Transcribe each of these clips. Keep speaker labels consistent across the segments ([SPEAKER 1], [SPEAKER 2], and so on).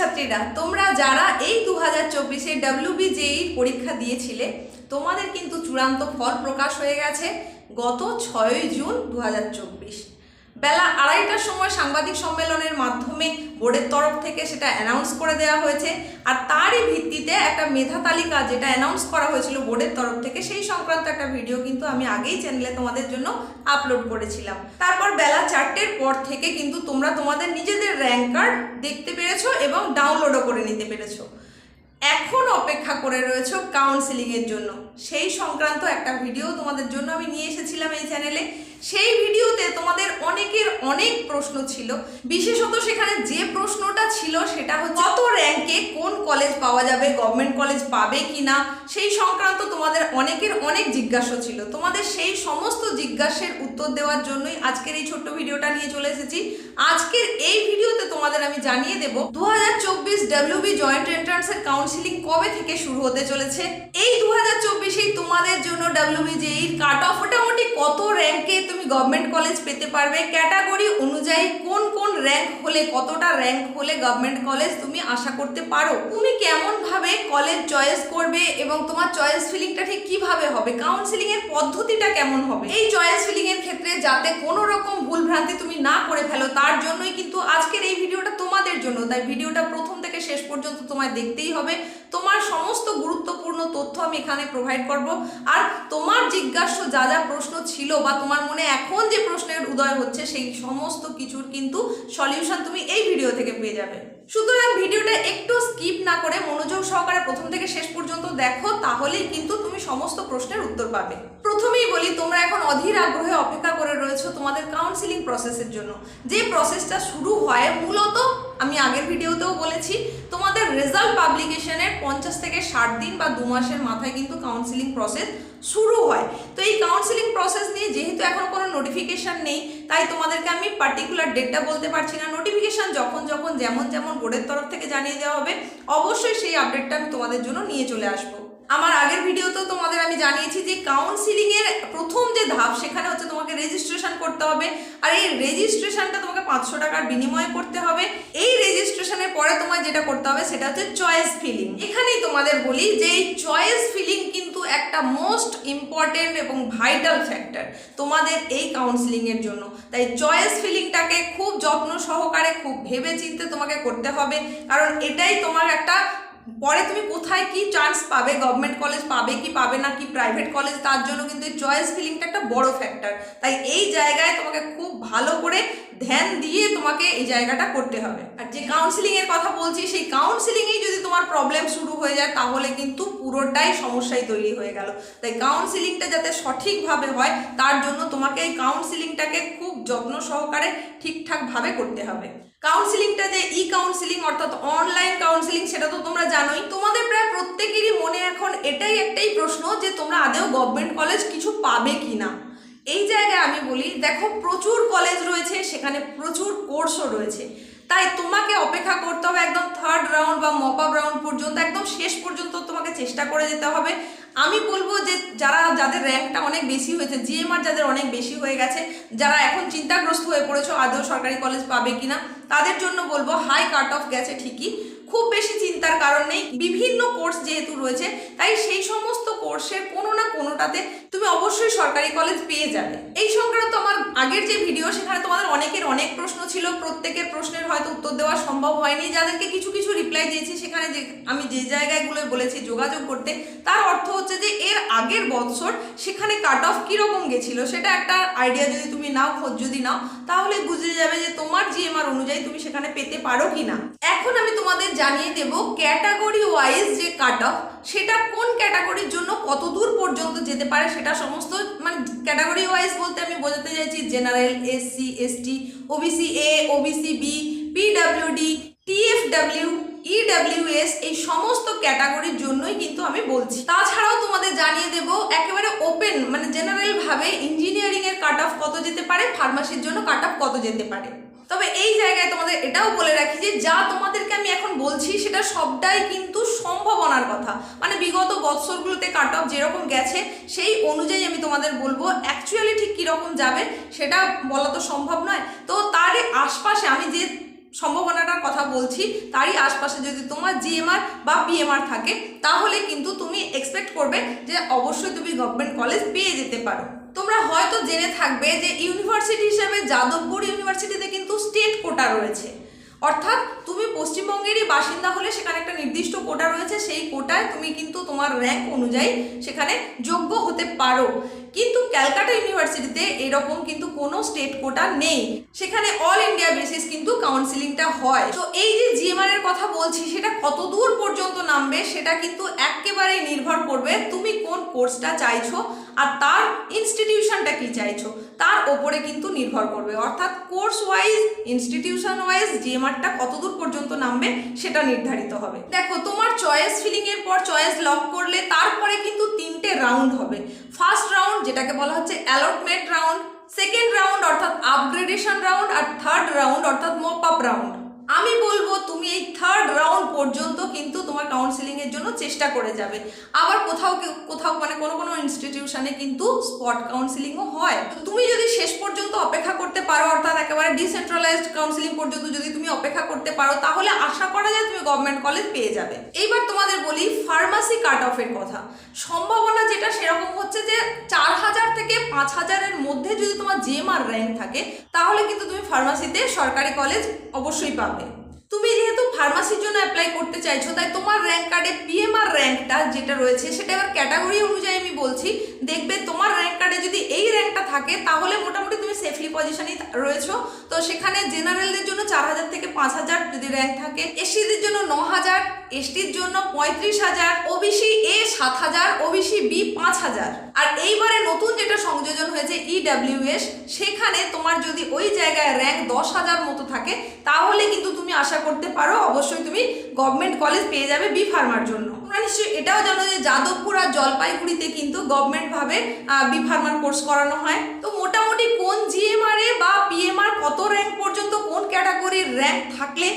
[SPEAKER 1] ছাত্রছাত্রীরা তোমরা যারা এই দু হাজার চব্বিশে ডাব্লিউবিজেই পরীক্ষা দিয়েছিলে, তোমাদের কিন্তু চূড়ান্ত ফল প্রকাশ হয়ে গেছে গত ছয়ই জুন দু হাজার চব্বিশ। বেলা আড়াইটার সময় সাংবাদিক সম্মেলনের মাধ্যমে বোর্ডের তরফ থেকে সেটা অ্যানাউন্স করে দেওয়া হয়েছে। আর তারই ভিত্তিতে একটা মেধা তালিকা যেটা অ্যানাউন্স করা হয়েছিল বোর্ডের তরফ থেকে, সেই সংক্রান্ত একটা ভিডিও কিন্তু আমি আগেই চ্যানেলে তোমাদের জন্য আপলোড করেছিলাম। তারপর বেলা চারটের পর থেকে কিন্তু তোমরা তোমাদের নিজেদের র্যাঙ্ক কার্ড দেখতে পেরেছ এবং ডাউনলোডও করে নিতে পেরেছ। এখন অপেক্ষা করে রয়েছে কাউন্সিলিংয়ের জন্য। সেই সংক্রান্ত একটা ভিডিও তোমাদের জন্য আমি নিয়ে এসেছিলাম এই চ্যানেলে সেই ভিডিওতে তোমাদের অনেকের অনেক প্রশ্ন ছিল। বিশেষত সেখানে যে প্রশ্নটা ছিল সেটা হচ্ছে, কত র্যাঙ্কে কোন কলেজ পাওয়া যাবে গভর্নমেন্ট কলেজ পাবে কি না সেই সংক্রান্ত তোমাদের অনেকের অনেক জিজ্ঞাসা ছিল। তোমাদের সেই সমস্ত জিজ্ঞাসার উত্তর দেওয়ার জন্যই আজকের এই ছোট্ট ভিডিওটা নিয়ে চলে এসেছি। আজকের এই ভিডিওতে তোমাদের আমি জানিয়ে দেব, দু হাজার চব্বিশ ডাব্লিউবি জয়েন্ট এন্ট্রান্সের কাউন্সিলিং কবে থেকে শুরু হতে চলেছে? এই দু চব্বিশ চব্বিশেই তোমাদের জন্য ডাব্লিউবি জেই কাট অফ মোটামুটি কত র্যাঙ্কে তুমি গভর্নমেন্ট কলেজ পেতে পারবে? ক্যাটাগরি অনুযায়ী কোন কোন র্যাঙ্ক হলে, কতটা র্যাঙ্ক হলে গভর্নমেন্ট কলেজ তুমি আশা করতে পারো? তুমি কেমনভাবে কলেজ চয়েস করবে এবং তোমার চয়েস ফিলিংটা ঠিক কীভাবে হবে? কাউন্সিলিং এর পদ্ধতিটা কেমন হবে? এই চয়েস ফিলিং এর ক্ষেত্রে যাতে কোনো রকম ভুল ভ্রান্তি তুমি না করে ফেলো, তার জন্যই কিন্তু আজকের এই ভিডিওটা তোমাদের জন্য। তাই ভিডিওটা প্রথম থেকে শেষ পর্যন্ত তোমায় দেখতেই হবে। তোমার সমস্ত গুরুত্বপূর্ণ তথ্য আমি এখানে প্রোভাইড করব। আর তোমার জিজ্ঞাস্য যা যা প্রশ্ন ছিল বা তোমার মনে এখন যে প্রশ্নের উদয় হচ্ছে, সেই সমস্ত কিছুর কিন্তু সলিউশন তুমি এই ভিডিও থেকে পেয়ে যাবে। সুতরাং ভিডিওটা একটু স্কিপ না করে মনোযোগ সহকারে প্রথম থেকে শেষ পর্যন্ত দেখো, তাহলেই কিন্তু তুমি সমস্ত প্রশ্নের উত্তর পাবে। প্রথমেই বলি, তোমরা এখন অধীর আগ্রহে অপেক্ষা করে রয়েছো তোমাদের কাউন্সিলিং প্রসেসের জন্য। যে প্রসেসটা শুরু হয়, মূলত আমি আগের ভিডিওতেও বলেছি, তোমাদের রেজাল্ট পাবলিকেশনের পঞ্চাশ থেকে ষাট দিন বা দু মাসের মাথায় কিন্তু কাউন্সিলিং প্রসেস শুরু হয়। তো এই কাউন্সিলিং প্রসেস নিয়ে যেহেতু এখন কোনো নোটিফিকেশান নেই, তাই তোমাদেরকে আমি পার্টিকুলার ডেটটা বলতে পারছি না। নোটিফিকেশান যখন যখন যেমন যেমন বোর্ডের তরফ থেকে জানিয়ে দেওয়া হবে, অবশ্যই সেই আপডেটটা আমি তোমাদের জন্য নিয়ে চলে আসব। আমার আগের ভিডিওতেও তোমাদের আমি জানিয়েছি যে কাউন্সিলিং এর প্রথম যে ধাপ, সেখানে হচ্ছে তোমাকে রেজিস্ট্রেশন করতে হবে। আর এই রেজিস্ট্রেশনটা তোমাকে পাঁচশো টাকার বিনিময়ে করতে হবে। এই রেজিস্ট্রেশনের পরে তোমার যেটা করতে হবে, সেটা হচ্ছে চয়েস ফিলিং এখানেই তোমাদের বলি যে এই চয়েস ফিলিং কিন্তু একটা মোস্ট ইম্পর্টেন্ট এবং ভাইটাল ফ্যাক্টর তোমাদের এই কাউন্সিলিং এর জন্য। তাই চয়েস ফিলিংটাকে খুব যত্ন সহকারে, খুব ভেবে চিন্তে তোমাকে করতে হবে। কারণ এটাই তোমার একটা পরে তুমি কোথায় কি চান্স পাবে? গভর্নমেন্ট কলেজ পাবে কি পাবে না কি প্রাইভেট কলেজ তার জন্য কিন্তু এই চয়েস ফিলিংটা একটা বড় ফ্যাক্টর তাই এই জায়গায় তোমাকে খুব ভালো করে ধ্যান দিয়ে তোমাকে এই জায়গাটা করতে হবে। আর যে কাউন্সিলিংয়ের কথা বলছি, সেই কাউন্সিলিংয়েই যদি তোমার প্রবলেম শুরু হয়ে যায়, তাহলে কিন্তু পুরোটাই সমস্যাই তৈরি হয়ে গেল। তাই কাউন্সিলিংটা যাতে সঠিকভাবে হয়, তার জন্য তোমাকে এই কাউন্সিলিংটাকে খুব যত্ন সহকারে ঠিকঠাকভাবে করতে হবে। কাউন্সিলিংটা যে ই কাউন্সিলিং অর্থাৎ অনলাইন কাউন্সিলিং সেটা তো তোমরা জানোই। তোমাদের প্রায় প্রত্যেকেরই মনে এখন এটাই একটাই প্রশ্ন যে তোমরা আদেও গভর্নমেন্ট কলেজ কিছু পাবে কি না এই জায়গায় আমি বলি, দেখো প্রচুর কলেজ রয়েছে, সেখানে প্রচুর কোর্সও রয়েছে। তাই তোমাকে অপেক্ষা করতে হবে একদম থার্ড রাউন্ড বা মপ আপ রাউন্ড পর্যন্ত, একদম শেষ পর্যন্ত তোমাকে চেষ্টা করে যেতে হবে। আমি বলব যে যারা, যাদের র্যাঙ্কটা অনেক বেশি হয়েছে, জিএমআর যাদের অনেক বেশি হয়ে গেছে, যারা এখন চিন্তাগ্রস্ত হয়ে পড়েছো আদৌ সরকারি কলেজ পাবে কিনা, তাদের জন্য বলব হাই কাট অফ গেছে ঠিকই। খুব বেশি চিন্তার কারণ নেই। বিভিন্ন কোর্স যেহেতু রয়েছে, তাই সেই সমস্ত কোর্সের কোনো না কোনোটাতে তুমি অবশ্যই সরকারি কলেজ পেয়ে যাবে। এই সংক্রান্ত আমার আগের যে ভিডিও সেখানে তোমাদের অনেকের অনেক প্রশ্ন ছিল। প্রত্যেকের প্রশ্নের হয়তো উত্তর দেওয়া সম্ভব হয়নি। যাদেরকে কিছু কিছু রিপ্লাই দিয়েছি, সেখানে যে আমি যে জায়গাগুলো বলেছি যোগাযোগ করতে, তার অর্থ হচ্ছে যে এর আগের বছর সেখানে কাট অফ কীরকম গেছিল, সেটা একটা আইডিয়া যদি তুমি নাও, খোঁজ যদি নাও, তাহলে বুঝে যাবে যে তোমার জিএমআর অনুযায়ী তুমি সেখানে পেতে পারো কি না এখন আমি তোমাদের জানিয়ে দেব ক্যাটাগরি ওয়াইজ যে কাট অফ সেটা কোন ক্যাটাগরির জন্য কত দূর পর্যন্ত যেতে পারে সেটা সমস্ত মানে ক্যাটাগরি ওয়াইজ বলতে আমি বোঝাতে চাইছি general SC ST OBC A OBC B PWD TFW EWS এই সমস্ত ক্যাটাগরির জন্যই কিন্তু আমি বলছি। তাছাড়াও তোমাদের জানিয়ে দেব একেবারে ওপেন মানে জেনারেলভাবে ইঞ্জিনিয়ারিংয়ের ইঞ্জিনিয়ারিং কাট অফ কত যেতে পারে ফার্মাসির জন্য কাট অফ কত যেতে পারে। তবে এই জায়গায় তোমাদের এটাও বলে রাখি যে যা তোমাদেরকে আমি এখন বলছি, সেটা সবটাই কিন্তু সম্ভাবনার কথা। মানে বিগত বৎসরগুলোতে কাট অফ যেরকম গেছে, সেই অনুযায়ী আমি তোমাদের বলব অ্যাকচুয়ালি ঠিক কীরকম যাবে, সেটা বলা তো সম্ভব নয়। তো তার আশপাশে আমি যে সম্ভাবনাটার কথা বলছি, তারই আশপাশে যদি তোমার জিএমআর বা পিএমআর থাকে, তাহলে কিন্তু তুমি এক্সপেক্ট করবে যে অবশ্যই তুমি গভর্নমেন্ট কলেজ পেয়ে যেতে পারো। তোমরা হয়তো জেনে থাকবে যে ইউনিভার্সিটি হিসেবে যাদবপুর ইউনিভার্সিটিতে কিন্তু স্টেট কোটা রয়েছে। অর্থাৎ তুমি পশ্চিমবঙ্গেরই বাসিন্দা হলে সেখানে একটা নির্দিষ্ট কোটা রয়েছে, সেই কোটায় তুমি কিন্তু তোমার র্যাঙ্ক অনুযায়ী সেখানে যোগ্য হতে পারো। কিন্তু ক্যালকাটা ইউনিভার্সিটিতে এরকম কিন্তু কোনো স্টেট কোটা নেই। সেখানে অল ইন্ডিয়া বেসিস কিন্তু কাউন্সিলিংটা হয়। তো এই যে জিএমআর এর কথা বলছি, সেটা কত দূর পর্যন্ত নামবে, সেটা কিন্তু একেবারেই নির্ভর করবে তুমি কোন কোর্সটা চাইছো আর তার ইনস্টিটিউশনটা কি চাইছো। তার ওপরে কিন্তু নির্ভর করবে। অর্থাৎ কোর্স ওয়াইজ ইনস্টিটিউশন ওয়াইজ জিএমআরটা কতদূর পর্যন্ত নামবে, সেটা নির্ধারিত হবে। দেখো, তোমার চয়েস ফিলিং এর পর চয়েস লক করলে তারপরে কিন্তু তিনটে রাউন্ড হবে। ফার্স্ট রাউন্ড যেটাকে বলা হচ্ছে অ্যালটমেন্ট রাউন্ড সেকেন্ড রাউন্ড অর্থাৎ আপগ্রেডেশন রাউন্ড আর থার্ড রাউন্ড অর্থাৎ মপ আপ রাউন্ড আমি বলব তুমি এই থার্ড রাউন্ড পর্যন্ত কিন্তু তোমার কাউন্সিলিং এর জন্য চেষ্টা করে যাবে। আবার কোথাও কোথাও মানে কোনো কোনো ইনস্টিটিউশনে কিন্তু স্পট কাউন্সিলিংও হয়। তুমি যদি শেষ পর্যন্ত অপেক্ষা করতে পারো, অর্থাৎ একেবারে ডিসেন্ট্রালাইজড কাউন্সিলিং পর্যন্ত যদি তুমি অপেক্ষা করতে পারো, তাহলে আশা করা যায় তুমি গভর্নমেন্ট কলেজ পেয়ে যাবে। এইবার তোমাদের বলি ফার্মাসি কাট অফের কথা। সম্ভাবনা যেটা সেরকম হচ্ছে যে চার হাজার থেকে পাঁচ হাজারের মধ্যে যদি তোমার জেএমআর র্যাঙ্ক থাকে, তাহলে কিন্তু তুমি ফার্মাসিতে সরকারি কলেজ অবশ্যই পাবে। তুমি যেহেতু ফার্মাসির জন্য অ্যাপ্লাই করতে চাইছো, তাই তোমার র্যাঙ্ক কার্ডে পিএমআর র্যাঙ্কটা যেটা রয়েছে, সেটা এবার ক্যাটাগরি অনুযায়ী আমি বলছি। দেখবে তোমার র্যাঙ্ক কার্ডে যদি এই র্যাঙ্কটা থাকে, তাহলে মোটামুটি তুমি সেফলি পজিশনেই রয়েছো। তো সেখানে জেনারেলদের জন্য চার হাজার থেকে পাঁচ হাজার যদি র্যাঙ্ক থাকে এসসিদের জন্য ন হাজার এসটির জন্য পঁয়ত্রিশ হাজার ওবিসি এ সাত হাজার ওবিসি বি পাঁচ হাজার। আর এইবারে নতুন যেটা সংযোজন হয়েছে ইডাব্লিউএস সেখানে তোমার যদি ওই জায়গায় র্যাঙ্ক দশ হাজার মতো থাকে, তাহলে কিন্তু তুমি আশা করতে পারো, অবশ্যই তুমি গভর্নমেন্ট কলেজ পেয়ে যাবে বি ফার্মার জন্য। তোমরা নিশ্চয়ই এটাও জানো যে যাদবপুর আর জলপাইগুড়িতে কিন্তু গভর্নমেন্টভাবে বি ফার্মার কোর্স করানো হয়। তো মোটামুটি কোন জিএমআর এ বা পিএমআর কত র্যাঙ্ক পর্যন্ত, কোন ক্যাটাগরির র্যাঙ্ক থাকলে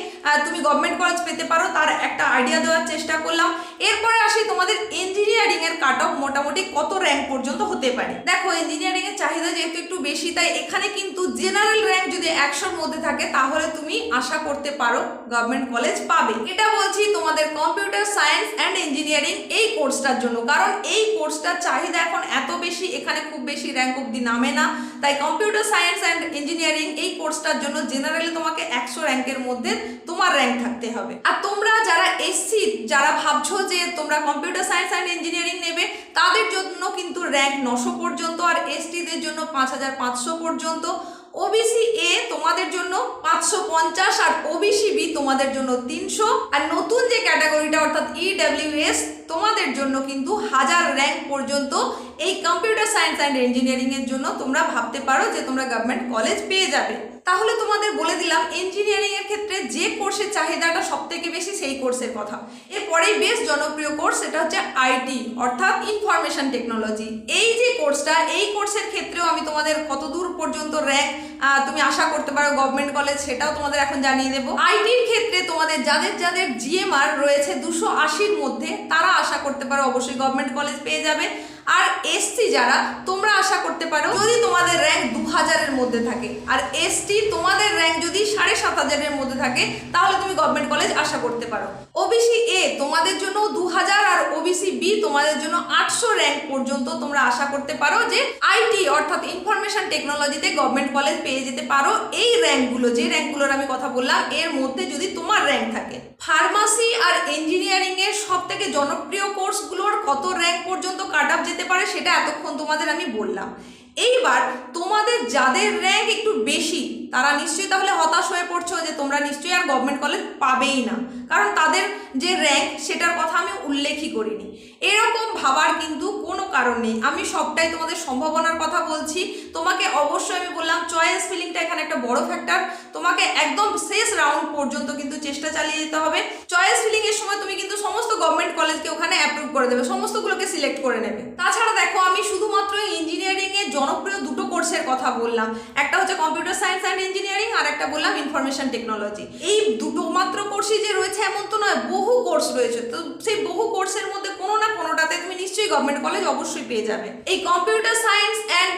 [SPEAKER 1] তুমি গভর্নমেন্ট কলেজ পেতে পারো, তার একটা আইডিয়া দেওয়ার চেষ্টা করলাম। এরপরে আসি তোমাদের ইঞ্জিনিয়ারিংয়ের কাট অফ মোটামুটি কত র্যাঙ্ক পর্যন্ত হতে পারে। দেখো ইঞ্জিনিয়ারিংয়ের চাহিদা যেহেতু একটু বেশি, তাই এখানে কিন্তু জেনারেল র্যাঙ্ক যদি একশোর মধ্যে থাকে, তাহলে তুমি আশা করতে পারো গভর্নমেন্ট কলেজ পাবে। এটা বলছি তোমাদের কম্পিউটার সায়েন্স অ্যান্ড ইঞ্জিনিয়ারিং এই কোর্সটার জন্য। কারণ এই কোর্সটার চাহিদা এখন এত বেশি, এখানে খুব বেশি র্যাঙ্ক অব্দি নামে না। তাই কম্পিউটার সায়েন্স অ্যান্ড ইঞ্জিনিয়ারিং এই কোর্সটার জন্য জেনারেলি তোমাকে একশো র্যাঙ্কের মধ্যে তোমার র্যাঙ্ক থাকতে হবে। আর তোমরা যারা এসসি যারা ভাবছ যে তোমরা কম্পিউটার সায়েন্স অ্যান্ড ইঞ্জিনিয়ারিং নেবে, তাদের জন্য কিন্তু র্যাঙ্ক নশো পর্যন্ত আর এসটিদের জন্য পাঁচ হাজার পাঁচশো পর্যন্ত। ওবিসি এ তোমাদের জন্য পাঁচশো পঞ্চাশ আর ওবিসি বি তোমাদের জন্য তিনশো। আর নতুন যে ক্যাটাগরিটা অর্থাৎ ইডাব্লিউএস তোমাদের জন্য কিন্তু হাজার র্যাঙ্ক পর্যন্ত এই কম্পিউটার সায়েন্স অ্যান্ড ইঞ্জিনিয়ারিংয়ের জন্য তোমরা ভাবতে পারো যে তোমরা গভর্নমেন্ট কলেজ পেয়ে যাবে। তাহলে তোমাদের বলে দিলাম ইঞ্জিনিয়ারিং এর ক্ষেত্রে যে কোর্সের চাহিদাটা সব থেকে বেশি সেই কোর্সের কথা। এরপরেই বেশ জনপ্রিয় কোর্স সেটা হচ্ছে আইটি অর্থাৎ ইনফরমেশন টেকনোলজি এই যে কোর্সটা এই কোর্সের ক্ষেত্রেও আমি তোমাদের কত দূর পর্যন্ত র্যাঙ্ক তুমি আশা করতে পারো গভর্নমেন্ট কলেজ সেটাও তোমাদের এখন জানিয়ে দেবো। আইটির ক্ষেত্রে তোমাদের যাদের যাদের জিএমআর রয়েছে দুশো আশির মধ্যে, তারা আশা করতে পারো অবশ্যই গভর্নমেন্ট কলেজ পেয়ে যাবে। আর এসসি যারা, তোমরা আশা করতে পারো যদি তোমাদের র্যাঙ্ক দু হাজারের মধ্যে থাকে। আর এসটি তোমাদের র্যাঙ্ক যদি সাড়ে সাত হাজারের মধ্যে থাকে, তাহলে তুমি গভর্নমেন্ট কলেজ আশা করতে পারো। ওবিসি এ তোমাদের জন্য দু হাজার আর ওবিসি বি তোমাদের জন্য আটশো র্যাঙ্ক পর্যন্ত তোমরা আশা করতে পারো যে আইটি অর্থাৎ ইনফরমেশন টেকনোলজিতে গভর্নমেন্ট কলেজ পেয়ে যেতে পারো। এই র্যাঙ্কগুলো, যে র্যাঙ্কগুলোর আমি কথা বললাম, এর মধ্যে যদি তোমার র্যাঙ্ক থাকে, ফার্মাসি আর ইঞ্জিনিয়ারিংয়ের সব থেকে জনপ্রিয় কোর্সগুলোর কত র্যাঙ্ক পর্যন্ত কাট যেতে পারে সেটা এতক্ষণ তোমাদের আমি বললাম। এইবার তোমাদের যাদের র্যাঙ্ক একটু বেশি, তারা নিশ্চয়ই তাহলে হতাশ হয়ে পড়ছো যে তোমরা নিশ্চয়ই আর গভর্নমেন্ট কলেজ পাবেই না। কারণ তাদের যে র্যাঙ্ক সেটার কথা আমি উল্লেখই করিনি। এরকম ভাবার কিন্তু কোনো কারণ নেই। আমি সবটাই তোমাদের সম্ভাবনার কথা বলছি। তোমাকে অবশ্যই আমি বললাম চয়েস ফিলিংটা এখানে একটা বড় ফ্যাক্টর তোমাকে একদম শেষ রাউন্ড পর্যন্ত কিন্তু চেষ্টা চালিয়ে যেতে হবে। চয়েস ফিলিং এর সময় তুমি কিন্তু সমস্ত গভর্নমেন্ট কলেজকে ওখানে অ্যাপ্রুভ করে দেবে, সমস্তগুলোকে সিলেক্ট করে নেবে। তাছাড়া দেখো আমি শুধুমাত্র ইঞ্জিনিয়ারিং এর জনপ্রিয় দুটো কোর্সের কথা বললাম। একটা হচ্ছে কম্পিউটার সায়েন্স অ্যান্ড ইঞ্জিনিয়ারিং আর একটা বললাম ইনফরমেশন টেকনোলজি এই দুটো মাত্র কোর্সই যে রয়েছে এমন তো নয়, বহু কোর্স রয়েছে। তো সেই বহু কোর্সের মধ্যে কোনো না কোনোটাতে তুমি নিশ্চয়ই গভর্নমেন্ট কলেজ অবশ্যই পেয়ে যাবে। এই কম্পিউটার সায়েন্স অ্যান্ড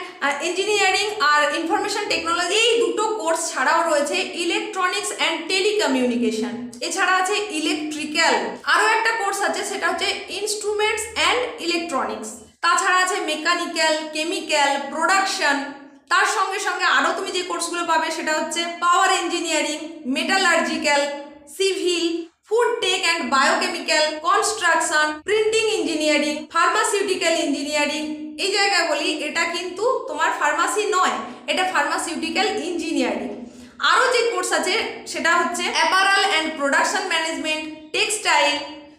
[SPEAKER 1] ইঞ্জিনিয়ারিং আর ইনফরমেশন টেকনোলজি এই দুটো কোর্স ছাড়াও রয়েছে ইলেকট্রনিক্স অ্যান্ড টেলিকমিউনিকেশন এছাড়া আছে ইলেকট্রিক্যাল আরও একটা কোর্স আছে, সেটা হচ্ছে ইনস্ট্রুমেন্টস অ্যান্ড ইলেকট্রনিক্স তাছাড়া আছে মেকানিক্যাল কেমিক্যাল প্রোডাকশন তার সঙ্গে সঙ্গে আরও তুমি যে কোর্সগুলো পাবে, সেটা হচ্ছে power engineering metallurgical civil food tech and biochemical construction printing engineering pharmaceutical engineering এই জায়গায় বলি, এটা কিন্তু তোমার ফার্মাসি নয়, এটা ফার্মাসিউটিক্যাল ইঞ্জিনিয়ারিং আরও যে কোর্স আছে, সেটা হচ্ছে apparel and production management textile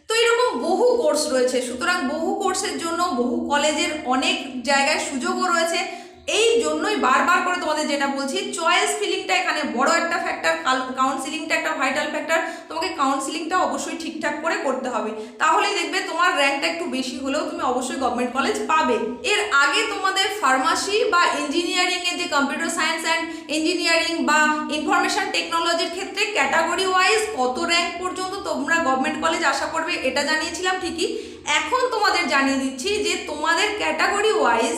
[SPEAKER 1] তো এরকম বহু কোর্স রয়েছে, সুতরাং বহু কোর্সের জন্য বহু কলেজের অনেক জায়গায় সুযোগও রয়েছে। এই জন্যই বারবার করে তোমাদের যেটা বলছি চয়েস ফিলিংটা এখানে বড় একটা ফ্যাক্টর কাউন্সিলিংটা একটা ভাইটাল ফ্যাক্টর তোমাকে কাউন্সিলিংটা অবশ্যই ঠিকঠাক করে করতে হবে। তাহলেই দেখবে তোমার র্যাঙ্কটা একটু বেশি হলেও তুমি অবশ্যই গভর্নমেন্ট কলেজ পাবে। এর আগে তোমাদের ফার্মাসি বা ইঞ্জিনিয়ারিং এর যে কম্পিউটার সায়েন্স অ্যান্ড ইঞ্জিনিয়ারিং বা ইনফরমেশন টেকনোলজির ক্ষেত্রে ক্যাটাগরি ওয়াইজ কত র্যাঙ্ক পর্যন্ত তোমরা গভর্নমেন্ট কলেজ আশা করবে, এটা জানিয়েছিলাম ঠিকই। এখন তোমাদের জানিয়ে দিচ্ছি যে তোমাদের ক্যাটাগরি ওয়াইজ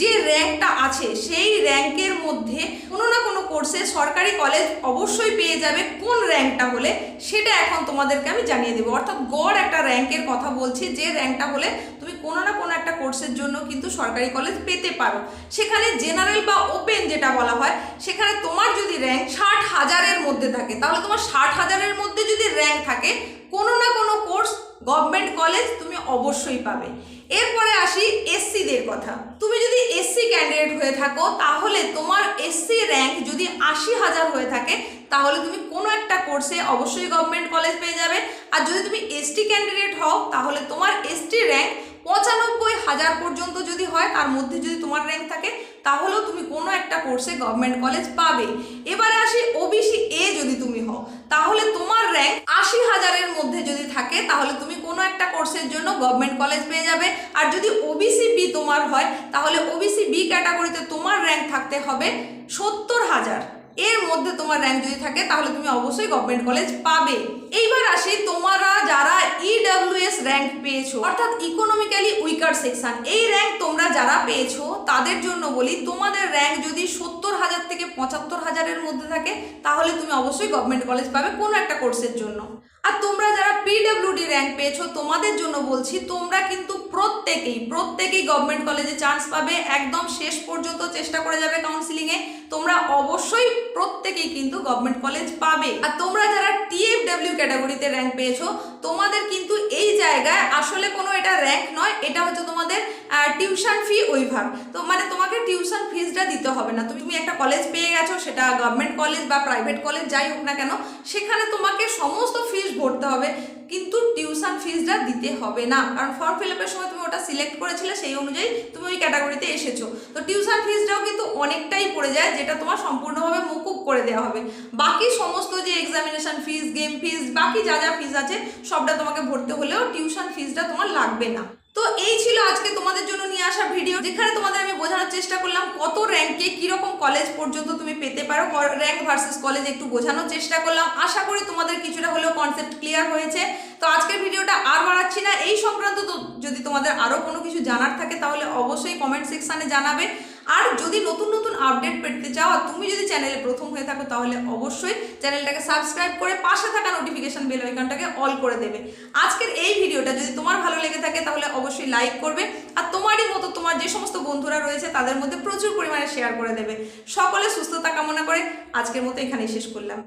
[SPEAKER 1] যে র্যাঙ্কটা আছে, সেই র্যাঙ্কের মধ্যে কোনো না কোনো কোর্সে সরকারি কলেজ অবশ্যই পেয়ে যাবে কোন র্যাঙ্কটা হলে, সেটা এখন তোমাদেরকে আমি জানিয়ে দেবো। অর্থাৎ গড় একটা র্যাঙ্কের কথা বলছি, যে র্যাঙ্কটা হলে তুমি কোনো না কোনো একটা কোর্সের জন্য কিন্তু সরকারি কলেজ পেতে পারো। সেখানে জেনারেল বা ওপেন যেটা বলা হয়, সেখানে তোমার যদি র্যাঙ্ক ষাট হাজারের মধ্যে থাকে, তাহলে তোমার ষাট হাজারের মধ্যে যদি র্যাঙ্ক থাকে, কোনো না কোনো কোর্স গভর্নমেন্ট কলেজ তুমি অবশ্যই পাবে। এরপরে আসি এসসিদের কথা। তুমি যদি এসসি ক্যান্ডিডেট হয়ে থাকো, তাহলে তোমার এসসি র্যাঙ্ক যদি আশি হাজার হয়ে থাকে, তাহলে তুমি কোনো একটা কোর্সে অবশ্যই গভর্নমেন্ট কলেজ পেয়ে যাবে। আর যদি তুমি এসটি ক্যান্ডিডেট হও, তাহলে তোমার এসটি র্যাঙ্ক পঁচানব্বই হাজার পর্যন্ত যদি হয়, তার মধ্যে যদি তোমার র্যাঙ্ক থাকে, তাহলেও তুমি কোনো একটা কোর্সে গভর্নমেন্ট কলেজ পাবে। এবারে আসি ওবিসি এ যদি তুমি হও, তাহলে তোমার র্যাঙ্ক আশি হাজারের মধ্যে যদি থাকে, তাহলে তুমি কোনো একটা কোর্সের জন্য গভর্নমেন্ট কলেজ পেয়ে যাবে। আর যদি ওবিসি বি তোমার হয়, তাহলে ওবিসি বি ক্যাটাগরিতে তোমার র্যাঙ্ক থাকতে হবে সত্তর হাজার। এর মধ্যে তোমার র্যাঙ্ক যদি থাকে, তাহলে তুমি অবশ্যই গভর্নমেন্ট কলেজ পাবে। এইবার আসি তোমরা যারা ইডব্লিউএস র্যাঙ্ক পেয়েছ, অর্থাৎ ইকোনমিক্যালি উইকার সেকশন এই র্যাঙ্ক তোমরা যারা পেয়েছ, তাদের জন্য বলি, তোমাদের র্যাঙ্ক যদি সত্তর হাজার থেকে পঁচাত্তর হাজারের মধ্যে থাকে, তাহলে তুমি অবশ্যই গভর্নমেন্ট কলেজ পাবে কোনো একটা কোর্সের জন্য। আর তোমরা যারা পিডব্লিউডি র্যাঙ্ক পেয়েছ, তোমাদের জন্য বলছি, তোমরা কিন্তু প্রত্যেকেই প্রত্যেকেই গভর্নমেন্ট কলেজে চান্স পাবে। একদম শেষ পর্যন্ত চেষ্টা করে যাবে কাউন্সিলিংয়ে তোমরা অবশ্যই প্রত্যেকেই কিন্তু গভর্নমেন্ট কলেজ পাবে। আর তোমরা যারা টিএফডাব্লিউ ক্যাটাগরিতে র্যাঙ্ক পেয়েছ, তোমাদের কিন্তু এই জায়গায় আসলে কোনো এটা র্যাঙ্ক নয়, এটা হচ্ছে তোমাদের টিউশন ফি ওইভার তো মানে তোমাকে টিউশন ফিজটা দিতে হবে না। তুমি তুমি একটা কলেজ পেয়ে গেছো, সেটা গভর্নমেন্ট কলেজ বা প্রাইভেট কলেজ যাই হোক না কেন, সেখানে তোমাকে সমস্ত ফিজ ভরতে হবে, কিন্তু টিউশন ফিজটা দিতে হবে না। কারণ ফর্ম ফিল আপের সময় তুমি ওটা সিলেক্ট করেছিলে, সেই অনুযায়ী তুমি ওই ক্যাটাগরিতে এসেছ। তো টিউশন ফিজটাও কিন্তু অনেকটাই পড়ে যায়, যেটা তোমার সম্পূর্ণভাবে মুকুব করে দেওয়া হবে। বাকি সমস্ত যে এক্সামিনেশন ফিজ গেম ফিজ বাকি যা যা ফিজ আছে, সবটা তোমাকে ভরতে হলেও টিউশন ফিজটা তোমার লাগবে না। তো এই ছিল আজকে তোমাদের জন্য নিয়ে আসা ভিডিও যেখানে তোমাদের আমি বোঝানোর চেষ্টা করলাম কত র্যাঙ্কে কীরকম কলেজ পর্যন্ত তুমি পেতে পারো র্যাঙ্ক ভার্সেস কলেজ একটু বোঝানোর চেষ্টা করলাম। আশা করি তোমাদের কিছুটা হলেও কনসেপ্ট ক্লিয়ার হয়েছে। তো আজকের ভিডিওটা আর বাড়াচ্ছি না। এই সংক্রান্ত যদি তোমাদের আরও কোনো কিছু জানার থাকে, তাহলে অবশ্যই কমেন্ট সেকশানে জানাবে। আর যদি নতুন নতুন আপডেট পেতে চাও আর তুমি যদি চ্যানেলে প্রথম হয়ে থাকো, তাহলে অবশ্যই চ্যানেলটাকে সাবস্ক্রাইব করে পাশে থাকা নোটিফিকেশান বেল আইকনটাকে অল করে দেবে। আজকের এই ভিডিওটা যদি তোমার ভালো লেগে থাকে, তাহলে অবশ্যই লাইক করবে আর তোমারই মতো তোমার যে সমস্ত বন্ধুরা রয়েছে, তাদের মধ্যে প্রচুর পরিমাণে শেয়ার করে দেবে। সকলে সুস্থতা কামনা করে আজকের মতো এখানেই শেষ করলাম।